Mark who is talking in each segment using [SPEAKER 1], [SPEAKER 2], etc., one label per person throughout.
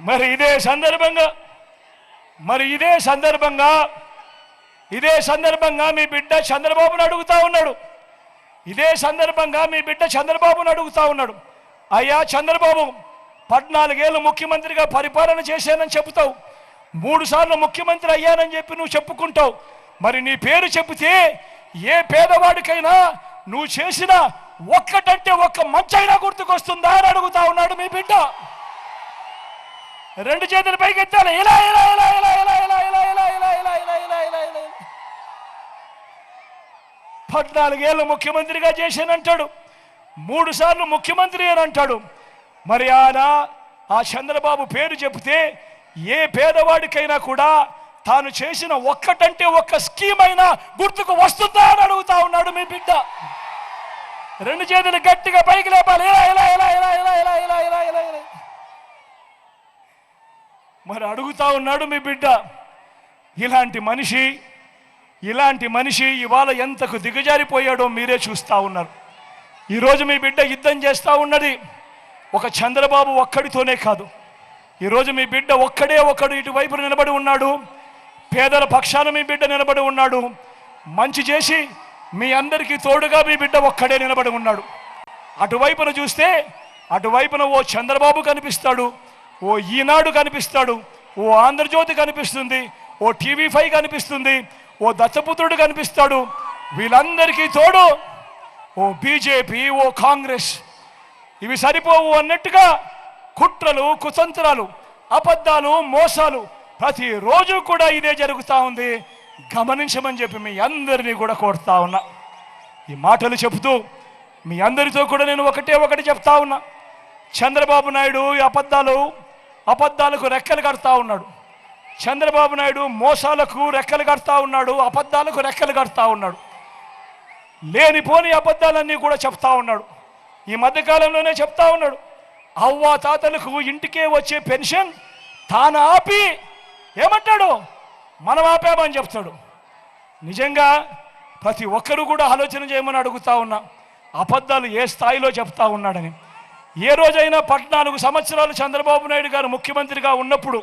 [SPEAKER 1] మరి ఇదే సందర్భంగా మరి ఇదే సందర్భంగా ఇదే సందర్భంగా మీ బిడ్డ చంద్రబాబును అడుగుతా ఉన్నాడు. ఇదే సందర్భంగా మీ బిడ్డ చంద్రబాబును అడుగుతా ఉన్నాడు. అయ్యా చంద్రబాబు పద్నాలుగేళ్ళు ముఖ్యమంత్రిగా పరిపాలన చేశానని చెబుతావు. మూడు సార్లు ముఖ్యమంత్రి అయ్యానని చెప్పి నువ్వు చెప్పుకుంటావు. మరి నీ పేరు చెబితే ఏ పేదవాడికైనా నువ్వు చేసిన ఒక్కటంటే ఒక్క మంచైనా గుర్తుకొస్తుందా అని అడుగుతా ఉన్నాడు మీ బిడ్డ. రెండు చేతులు పైకి ఎత్తాలి ఇలా ఇలా ఇలా ఇలా ఇలా ఇలా ఇలా ఇలా ఇలా ఇలా ఇలా ఇలా ఇలా ఇలా పద్నాలుగేళ్ళు ముఖ్యమంత్రిగా చేశానంటాడు మూడు సార్లు ముఖ్యమంత్రి అని అంటాడు మరి ఆయన ఆ చంద్రబాబు పేరు చెబితే ఏ పేదవాడికైనా కూడా తాను చేసిన ఒక్కటంటే ఒక్క స్కీమ్ అయినా గుర్తుకు వస్తుందా అని అడుగుతా ఉన్నాడు మీ బిడ్డ రెండు చేతులు గట్టిగా పైకి లేపాలి ఇలా ఇలా ఇలా ఇలా ఇలా ఇలా ఇలా ఇలా ఇలా ఇలా మరి అడుగుతా ఉన్నాడు మీ బిడ్డ. ఇలాంటి మనిషి ఇలాంటి మనిషి ఇవాళ ఎంతకు దిగజారిపోయాడో మీరే చూస్తూ ఉన్నారు. ఈరోజు మీ బిడ్డ యుద్ధం చేస్తూ ఉన్నది ఒక చంద్రబాబు ఒక్కడితోనే కాదు. ఈరోజు మీ బిడ్డ ఒక్కడే ఒక్కడు ఇటువైపు నిలబడి ఉన్నాడు. పేదల పక్షాన మీ బిడ్డ నిలబడి ఉన్నాడు. మంచి చేసి మీ అందరికీ తోడుగా మీ బిడ్డ ఒక్కడే నిలబడి ఉన్నాడు. అటువైపున చూస్తే అటువైపున ఓ చంద్రబాబు కనిపిస్తాడు. ఓ ఈనాడు కనిపిస్తాడు ఓ ఆంధ్రజ్యోతి కనిపిస్తుంది ఓ టీవీ ఫైవ్ కనిపిస్తుంది ఓ దత్తపుత్రుడు కనిపిస్తాడు. వీళ్ళందరికీ తోడు ఓ బీజేపీ ఓ కాంగ్రెస్. ఇవి సరిపోవు అన్నట్టుగా కుట్రలు కుతంత్రాలు అబద్ధాలు మోసాలు ప్రతిరోజు కూడా ఇదే జరుగుతూ ఉంది. గమనించమని చెప్పి మీ అందరినీ కూడా కోరుతా ఉన్నా. ఈ మాటలు చెబుతూ మీ అందరితో కూడా నేను ఒకటే ఒకటి చెప్తా ఉన్నా. చంద్రబాబు నాయుడు ఈ అబద్ధాలు అబద్ధాలకు రెక్కలు కడతా ఉన్నాడు. చంద్రబాబు నాయుడు మోసాలకు రెక్కలు కడతా ఉన్నాడు అబద్ధాలకు రెక్కలు కడతా ఉన్నాడు. లేనిపోని అబద్ధాలన్నీ కూడా చెప్తా ఉన్నాడు. ఈ మధ్యకాలంలోనే చెప్తా ఉన్నాడు. అవ్వ తాతలకు ఇంటికే వచ్చే పెన్షన్ తాను ఆపి ఏమంటాడు? మనం ఆపామని చెప్తాడు. నిజంగా ప్రతి ఒక్కరూ కూడా ఆలోచన చేయమని అడుగుతా ఉన్నా. అబద్ధాలు ఏ స్థాయిలో చెప్తా ఉన్నాడని. ఏ రోజైనా పద్నాలుగు సంవత్సరాలు చంద్రబాబు నాయుడు గారు ముఖ్యమంత్రిగా ఉన్నప్పుడు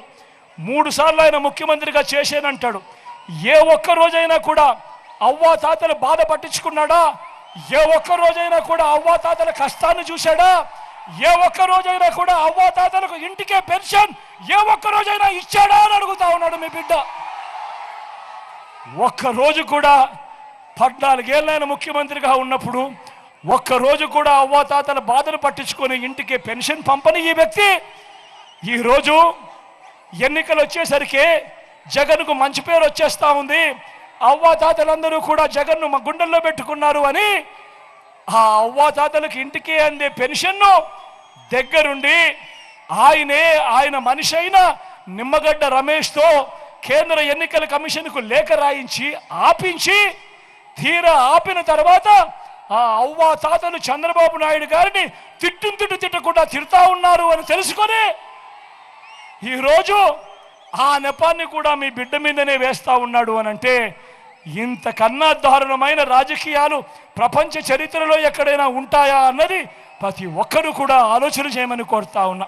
[SPEAKER 1] మూడు సార్లు ఆయన ముఖ్యమంత్రిగా చేసేనంటాడు. ఏ ఒక్క రోజైనా కూడా అవ్వా తాతలు బాధ పట్టించుకున్నాడా? ఏ ఒక్క రోజైనా కూడా అవ్వా తాతల కష్టాన్ని చూశాడా? ఏ ఒక్క రోజైనా కూడా అవ్వా తాతలకు ఇంటికే పెన్షన్ ఏ ఒక్క రోజైనా ఇచ్చాడా అని అడుగుతా ఉన్నాడు మీ బిడ్డ. ఒక్క రోజు కూడా పద్నాలుగేళ్ళైన ముఖ్యమంత్రిగా ఉన్నప్పుడు ఒక్క రోజు కూడా అవ్వాతాతల బాధలు పట్టించుకొని ఇంటికి పెన్షన్ పంపని ఈ వ్యక్తి. ఈరోజు ఎన్నికలు వచ్చేసరికి జగన్కు మంచి పేరు వచ్చేస్తా ఉంది. అవ్వాతాతలందరూ కూడా జగన్ను మా గుండెల్లో పెట్టుకున్నారు అని ఆ అవ్వాతాతలకు ఇంటికి అందే పెన్షన్ను దగ్గరుండి ఆయనే ఆయన మనిషి అయిన నిమ్మగడ్డ రమేష్తో కేంద్ర ఎన్నికల కమిషన్కు లేఖ రాయించి ఆపించి తీరా ఆపిన తర్వాత ఆ అవ్వ తాతలు చంద్రబాబు నాయుడు గారిని తిట్టు తిట్టు తిట్టకుండా తిడతా ఉన్నారు అని తెలుసుకొని ఈరోజు ఆ నెపాన్ని కూడా మీ బిడ్డ మీదనే వేస్తూ ఉన్నాడు అని అంటే ఇంతకన్నా దారుణమైన రాజకీయాలు ప్రపంచ చరిత్రలో ఎక్కడైనా ఉంటాయా అన్నది ప్రతి ఒక్కరూ కూడా ఆలోచన చేయమని కోరుతా ఉన్నా.